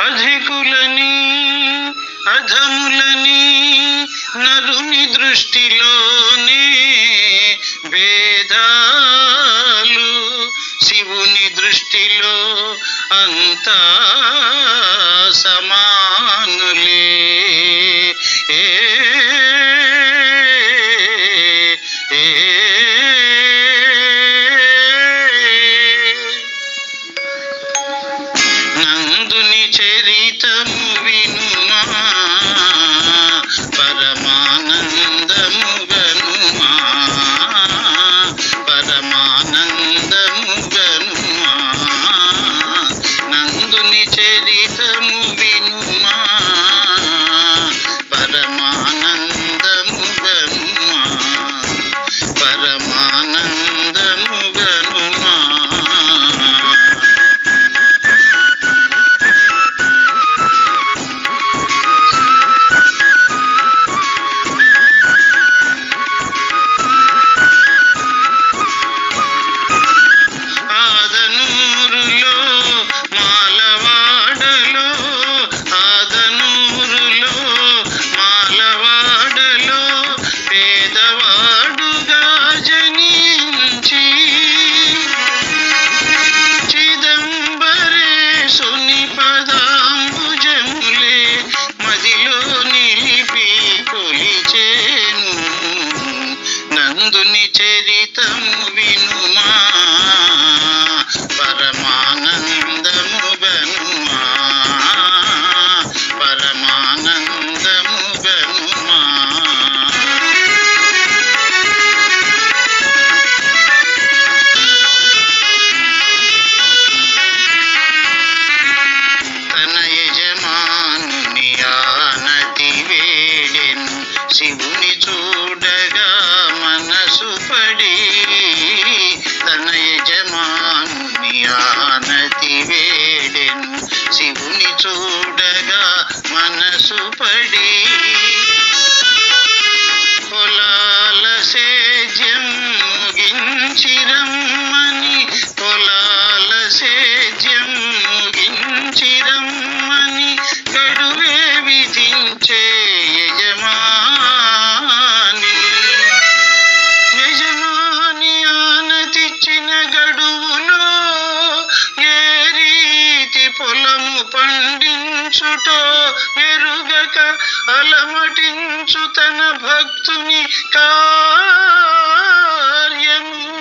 అధికులని అధములని నరుని దృష్టిలోనే వేదాలు శివుని దృష్టిలో అంతా సమానులే. ఏ అందుని చరితము వినుమా. మనసు తన యజమానుని ఆనతి వేడెను శివుని చూడగా మనసు పడి పొలము పండించుటో ఎరుగక అలమటించు తన భక్తుని కార్యము.